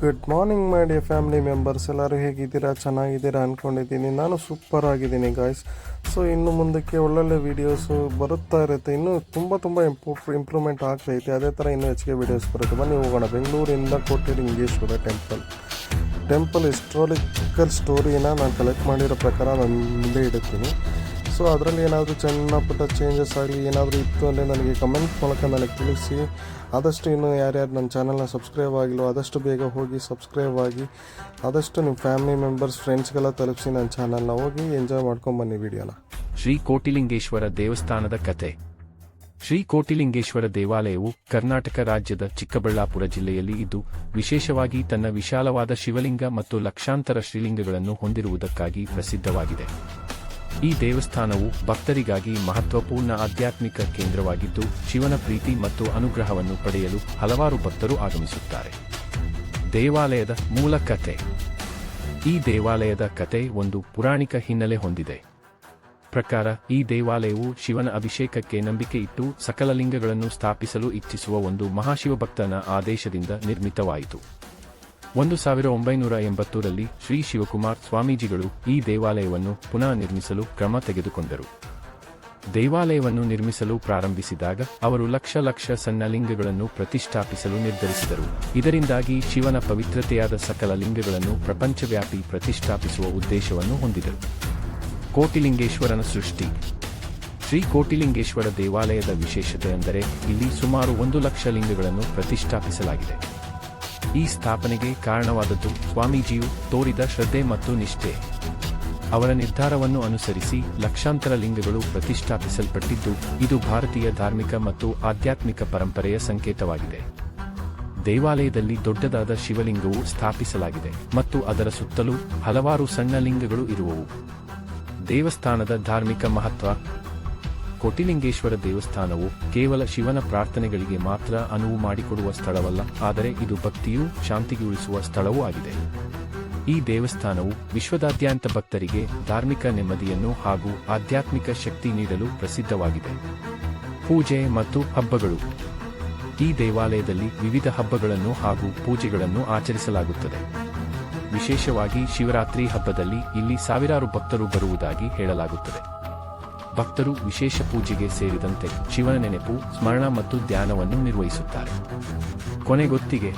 Good morning my dear family members ಎಲ್ಲರೂ ಹೇಗಿದ್ದೀರಾ? ಚೆನ್ನಾಗಿದ್ದೀರಾ ಅಂದ್ಕೊಂಡಿದ್ದೀನಿ ನಾನು ಸೂಪರ್ ಆಗಿದ್ದೀನಿ ಗಾಯ್ಸ್ ಸೊ ಇನ್ನು ಮುಂದಕ್ಕೆ ಒಳ್ಳೊಳ್ಳೆ ವೀಡಿಯೋಸು ಬರುತ್ತಾ ಇರುತ್ತೆ. ಇನ್ನೂ ತುಂಬ ತುಂಬ ಇಂಪ್ರೂವ್ ಇಂಪ್ರೂವ್ಮೆಂಟ್ ಆಗ್ತೈತೆ ಅದೇ ಥರ ಇನ್ನೂ ಹೆಚ್ಚಿಗೆ ವೀಡಿಯೋಸ್ ಬರುತ್ತೆ. ಬನ್ನಿ, ಹೋಗೋಣ. ಬೆಂಗಳೂರಿಂದ ಕೋಟೆಲಿಂಗೇಶ್ವರ ಟೆಂಪಲ್ ಟೆಂಪಲ್ ಹಿಸ್ಟ್ರಾಲಿಕಲ್ ಸ್ಟೋರಿನ ನಾನು ಕಲೆಕ್ಟ್ ಮಾಡಿರೋ ಪ್ರಕಾರ ನಾನು ಮುಂದೆ ಇಡುತ್ತೀನಿ ಸೊ ಅದರಲ್ಲಿ ಏನಾದರೂ ಚೆನ್ನ ಪುಟ್ಟ ಚೇಂಜಸ್ ಆಗಲಿ, ಏನಾದರೂ ಇತ್ತು ಅಂದರೆ ನನಗೆ ಕಮೆಂಟ್ ಮೂಲಕ ನನಗೆ ತಿಳಿಸಿ. ಆದಷ್ಟು ಇನ್ನೂ ಯಾರ್ಯಾರು ನನ್ನ ಚಾನಲ್ನ ಸಬ್ಸ್ಕ್ರೈಬ್ ಆಗಿಲ್ಲೋ ಆದಷ್ಟು ಬೇಗ ಹೋಗಿ ಸಬ್ಸ್ಕ್ರೈಬ್ ಆಗಿ, ಆದಷ್ಟು ನಿಮ್ಮ ಫ್ಯಾಮಿಲಿ ಮೆಂಬರ್ಸ್ ಫ್ರೆಂಡ್ಸ್ಗೆಲ್ಲ ತಲುಪಿಸಿ ನನ್ನ ಚಾನಲ್ನ ಹೋಗಿ ಎಂಜಾಯ್ ಮಾಡ್ಕೊಂಬನ್ನಿ ವಿಡಿಯೋನ ಶ್ರೀ ಕೋಟಿಲಿಂಗೇಶ್ವರ ದೇವಸ್ಥಾನದ ಕತೆ. ಶ್ರೀ ಕೋಟಿಲಿಂಗೇಶ್ವರ ದೇವಾಲಯವು ಕರ್ನಾಟಕ ರಾಜ್ಯದ ಚಿಕ್ಕಬಳ್ಳಾಪುರ ಜಿಲ್ಲೆಯಲ್ಲಿ ಇದ್ದು, ವಿಶೇಷವಾಗಿ ತನ್ನ ವಿಶಾಲವಾದ ಶಿವಲಿಂಗ ಮತ್ತು ಲಕ್ಷಾಂತರ ಶ್ರೀಲಿಂಗಗಳನ್ನು ಹೊಂದಿರುವುದಕ್ಕಾಗಿ ಪ್ರಸಿದ್ಧವಾಗಿದೆ. ಈ ದೇವಸ್ಥಾನವು ಭಕ್ತರಿಗಾಗಿ ಮಹತ್ವಪೂರ್ಣ ಆಧ್ಯಾತ್ಮಿಕ ಕೇಂದ್ರವಾಗಿದ್ದು, ಶಿವನ ಪ್ರೀತಿ ಮತ್ತು ಅನುಗ್ರಹವನ್ನು ಪಡೆಯಲು ಹಲವಾರು ಭಕ್ತರು ಆಗಮಿಸುತ್ತಾರೆ. ದೇವಾಲಯದ ಮೂಲ ಕಥೆ. ಈ ದೇವಾಲಯದ ಕತೆ ಒಂದು ಪುರಾಣಿಕ ಹಿನ್ನೆಲೆ ಹೊಂದಿದೆ. ಪ್ರಕಾರ, ಈ ದೇವಾಲಯವು ಶಿವನ ಅಭಿಷೇಕಕ್ಕೆ ನಂಬಿಕೆ ಇಟ್ಟು ಸಕಲ ಲಿಂಗಗಳನ್ನು ಸ್ಥಾಪಿಸಲು ಇಚ್ಛಿಸುವ ಒಂದು ಮಹಾಶಿವಭಕ್ತನ ಆದೇಶದಿಂದ ನಿರ್ಮಿತವಾಯಿತು. ಒಂದು ಸಾವಿರ ಒಂಬೈನೂರ ಎಂಬತ್ತೂರಲ್ಲಿ ಶ್ರೀ ಶಿವಕುಮಾರ್ ಸ್ವಾಮೀಜಿಗಳು ಈ ದೇವಾಲಯವನ್ನು ಪುನಃ ನಿರ್ಮಿಸಲು ಕ್ರಮ ತೆಗೆದುಕೊಂಡರು. ದೇವಾಲಯವನ್ನು ನಿರ್ಮಿಸಲು ಪ್ರಾರಂಭಿಸಿದಾಗ ಅವರು ಲಕ್ಷ ಲಕ್ಷ ಸಣ್ಣ ಲಿಂಗಗಳನ್ನು ಪ್ರತಿಷ್ಠಾಪಿಸಲು ನಿರ್ಧರಿಸಿದರು. ಇದರಿಂದಾಗಿ ಶಿವನ ಪವಿತ್ರತೆಯಾದ ಸಕಲ ಲಿಂಗಗಳನ್ನು ಪ್ರಪಂಚವ್ಯಾಪಿ ಪ್ರತಿಷ್ಠಾಪಿಸುವ ಉದ್ದೇಶವನ್ನು ಹೊಂದಿದರು. ಕೋಟಿಲಿಂಗೇಶ್ವರನ ಸೃಷ್ಟಿ. ಶ್ರೀ ಕೋಟಿಲಿಂಗೇಶ್ವರ ದೇವಾಲಯದ ವಿಶೇಷತೆ ಅಂದರೆ ಇಲ್ಲಿ ಸುಮಾರು ಒಂದು ಲಕ್ಷ ಲಿಂಗಗಳನ್ನು ಪ್ರತಿಷ್ಠಾಪಿಸಲಾಗಿದೆ. ಈ ಸ್ಥಾಪನೆಗೆ ಕಾರಣವಾದದ್ದು ಸ್ವಾಮೀಜಿಯು ತೋರಿದ ಶ್ರದ್ಧೆ ಮತ್ತು ನಿಷ್ಠೆ. ಅವರ ನಿರ್ಧಾರವನ್ನು ಅನುಸರಿಸಿ ಲಕ್ಷಾಂತರ ಲಿಂಗಗಳು ಪ್ರತಿಷ್ಠಾಪಿಸಲ್ಪಟ್ಟಿದ್ದು, ಇದು ಭಾರತೀಯ ಧಾರ್ಮಿಕ ಮತ್ತು ಆಧ್ಯಾತ್ಮಿಕ ಪರಂಪರೆಯ ಸಂಕೇತವಾಗಿದೆ. ದೇವಾಲಯದಲ್ಲಿ ದೊಡ್ಡದಾದ ಶಿವಲಿಂಗವು ಸ್ಥಾಪಿಸಲಾಗಿದೆ ಮತ್ತು ಅದರ ಸುತ್ತಲೂ ಹಲವಾರು ಸಣ್ಣ ಲಿಂಗಗಳು ಇರುವವು. ದೇವಸ್ಥಾನದ ಧಾರ್ಮಿಕ ಮಹತ್ವ ಕೋಟಿಲಿಂಗೇಶ್ವರ ದೇವಸ್ಥಾನವು ಕೇವಲ ಶಿವನ ಪ್ರಾರ್ಥನೆಗಳಿಗೆ ಮಾತ್ರ ಅನುವು ಮಾಡಿಕೊಡುವ ಸ್ಥಳವಲ್ಲ, ಆದರೆ ಇದು ಭಕ್ತಿಯೂ ಶಾಂತಿಗೆ ಉಳಿಸುವ ಸ್ಥಳವೂ ಆಗಿದೆ. ಈ ದೇವಸ್ಥಾನವು ವಿಶ್ವದಾದ್ಯಂತ ಭಕ್ತರಿಗೆ ಧಾರ್ಮಿಕ ನೆಮ್ಮದಿಯನ್ನು ಹಾಗೂ ಆಧ್ಯಾತ್ಮಿಕ ಶಕ್ತಿ ನೀಡಲು ಪ್ರಸಿದ್ಧವಾಗಿದೆ. ಪೂಜೆ ಮತ್ತು ಹಬ್ಬಗಳು. ಈ ದೇವಾಲಯದಲ್ಲಿ ವಿವಿಧ ಹಬ್ಬಗಳನ್ನು ಹಾಗೂ ಪೂಜೆಗಳನ್ನು ಆಚರಿಸಲಾಗುತ್ತದೆ. ವಿಶೇಷವಾಗಿ ಶಿವರಾತ್ರಿ ಹಬ್ಬದಲ್ಲಿ ಇಲ್ಲಿ ಸಾವಿರಾರು ಭಕ್ತರು ಬರುವುದಾಗಿ ಹೇಳಲಾಗುತ್ತದೆ. ಭಕ್ತರು ವಿಶೇಷ ಪೂಜೆಗೆ ಸೇರಿದಂತೆ ಶಿವನ ನೆನಪು, ಸ್ಮರಣ ಮತ್ತು ಧ್ಯಾನವನ್ನು ನಿರ್ವಹಿಸುತ್ತಾರೆ. ಕೊನೆಗೊತ್ತಿಗೆ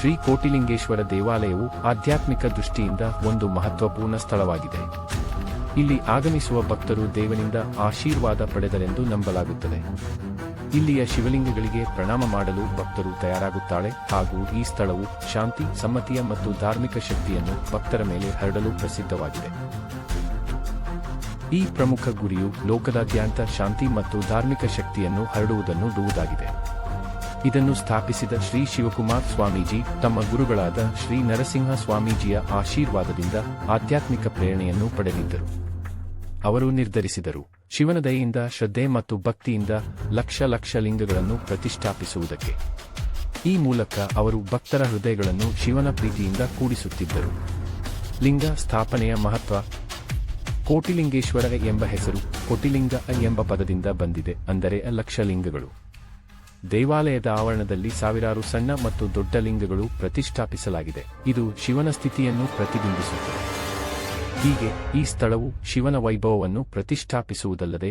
ಶ್ರೀ ಕೋಟಿಲಿಂಗೇಶ್ವರ ದೇವಾಲಯವು ಆಧ್ಯಾತ್ಮಿಕ ದೃಷ್ಟಿಯಿಂದ ಒಂದು ಮಹತ್ವಪೂರ್ಣ ಸ್ಥಳವಾಗಿದೆ. ಇಲ್ಲಿ ಆಗಮಿಸುವ ಭಕ್ತರು ದೇವನಿಂದ ಆಶೀರ್ವಾದ ಪಡೆದರೆಂದು ನಂಬಲಾಗುತ್ತದೆ. ಇಲ್ಲಿಯ ಶಿವಲಿಂಗಗಳಿಗೆ ಪ್ರಣಾಮ ಮಾಡಲು ಭಕ್ತರು ತಯಾರಾಗುತ್ತಾಳೆ ಹಾಗೂ ಈ ಸ್ಥಳವು ಶಾಂತಿ, ಸಮ್ಮತಿಯ ಮತ್ತು ಧಾರ್ಮಿಕ ಶಕ್ತಿಯನ್ನು ಭಕ್ತರ ಮೇಲೆ ಹರಡಲು ಪ್ರಸಿದ್ಧವಾಗಿದೆ. ಈ ಪ್ರಮುಖ ಗುರಿಯು ಲೋಕದಾದ್ಯಂತ ಶಾಂತಿ ಮತ್ತು ಧಾರ್ಮಿಕ ಶಕ್ತಿಯನ್ನು ಹರಡುವುದನ್ನು ಡುವುದಾಗಿದೆ ಇದನ್ನು ಸ್ಥಾಪಿಸಿದ ಶ್ರೀ ಶಿವಕುಮಾರ್ ಸ್ವಾಮೀಜಿ ತಮ್ಮ ಗುರುಗಳಾದ ಶ್ರೀ ನರಸಿಂಹ ಸ್ವಾಮೀಜಿಯ ಆಶೀರ್ವಾದದಿಂದ ಆಧ್ಯಾತ್ಮಿಕ ಪ್ರೇರಣೆಯನ್ನು ಪಡೆದಿದ್ದರು. ಅವರು ನಿರ್ಧರಿಸಿದರು. ಶಿವನ ದಯೆಯಿಂದ, ಶ್ರದ್ಧೆ ಮತ್ತು ಭಕ್ತಿಯಿಂದ ಲಕ್ಷ ಲಕ್ಷ ಲಿಂಗಗಳನ್ನು ಪ್ರತಿಷ್ಠಾಪಿಸುವುದಕ್ಕೆ. ಈ ಮೂಲಕ ಅವರು ಭಕ್ತರ ಹೃದಯಗಳನ್ನು ಶಿವನ ಪ್ರೀತಿಯಿಂದ ಕೂಡಿಸುತ್ತಿದ್ದರು. ಲಿಂಗ ಸ್ಥಾಪನೆಯ ಮಹತ್ವ ಕೋಟಿಲಿಂಗೇಶ್ವರ ಎಂಬ ಹೆಸರು ಕೋಟಿಲಿಂಗ ಎಂಬ ಪದದಿಂದ ಬಂದಿದೆ, ಅಂದರೆ ಲಕ್ಷಲಿಂಗಗಳು. ದೇವಾಲಯದ ಆವರಣದಲ್ಲಿ ಸಾವಿರಾರು ಸಣ್ಣ ಮತ್ತು ದೊಡ್ಡ ಲಿಂಗಗಳು ಪ್ರತಿಷ್ಠಾಪಿಸಲಾಗಿದೆ. ಇದು ಶಿವನ ಸ್ಥಿತಿಯನ್ನು ಪ್ರತಿಬಿಂಬಿಸುತ್ತದೆ. ಹೀಗೆ ಈ ಸ್ಥಳವು ಶಿವನ ವೈಭವವನ್ನು ಪ್ರತಿಷ್ಠಾಪಿಸುವುದಲ್ಲದೆ